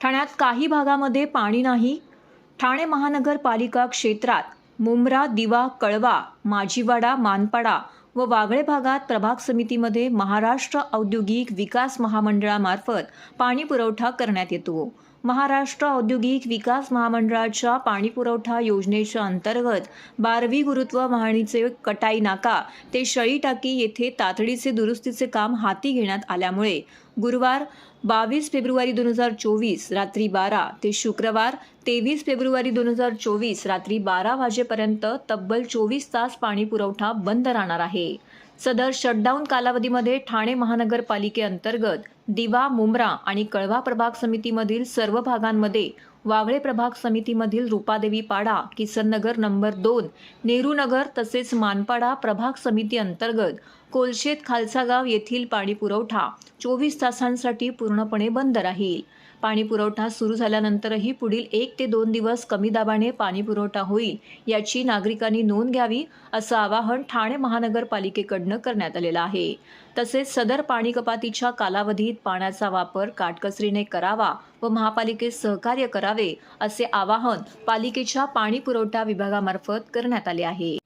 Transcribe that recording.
ठाण्यात काही भागामध्ये पाणी नाही. ठाणे महानगरपालिका क्षेत्रात मुंब्रा दिवा कळवा माजीवाडा मानपाडा व वागळे भागात प्रभाग समितीमध्ये महाराष्ट्र औद्योगिक विकास महामंडळामार्फत पाणी पुरवठा करण्यात येतो. महाराष्ट्र औद्योगिक विकास महामंडळाच्या पाणी पुरवठा योजनेच्या अंतर्गत बारवी गुरुत्व वाहिनीचे कटाई नाका ते शळी टाकी येथे तातडीचे दुरुस्तीचे काम हाती घेण्यात आल्यामुळे गुरुवार बावीस फेब्रुवारी दोन हजार चोवीस रात्री बारा ते शुक्रवार तेवीस फेब्रुवारी दोन हजार चोवीस रात्री बारा वाजेपर्यंत तब्बल चोवीस तास पाणी पुरवठा बंद राहणार आहे. सदर शटडाऊन कालावधीमध्ये ठाणे महानगरपालिकेअंतर्गत दिवा मुंब्रा आणि कळवा प्रभाग समितीमधील सर्व भागांमध्ये वागळे प्रभाग समितीमधील रूपादेवी पाडा किसननगर नंबर दोन नेहरू नगर तसेच मानपाडा प्रभाग समिती अंतर्गत कोलशेत खालसा गाव येथील पाणी पुरवठा चोवीस तासांसाठी पूर्णपणे बंद राहील. पाणी पुरवठा सुरू झाल्यानंतरही पुढील एक ते दोन दिवस कमी दाबाने पाणी पुरवठा होईल याची नागरिकांनी नोंद घ्यावी असं आवाहन ठाणे महानगरपालिकेकडनं करण्यात आलेलं आहे. तसेच सदर पाणी कपातीच्या कालावधीत पाण्याचा वापर काटकसरीने करावा व महापालिकेस सहकार्य करावे असे आवाहन पालिकेच्या पाणी पुरवठा विभागामार्फत करण्यात आले आहे.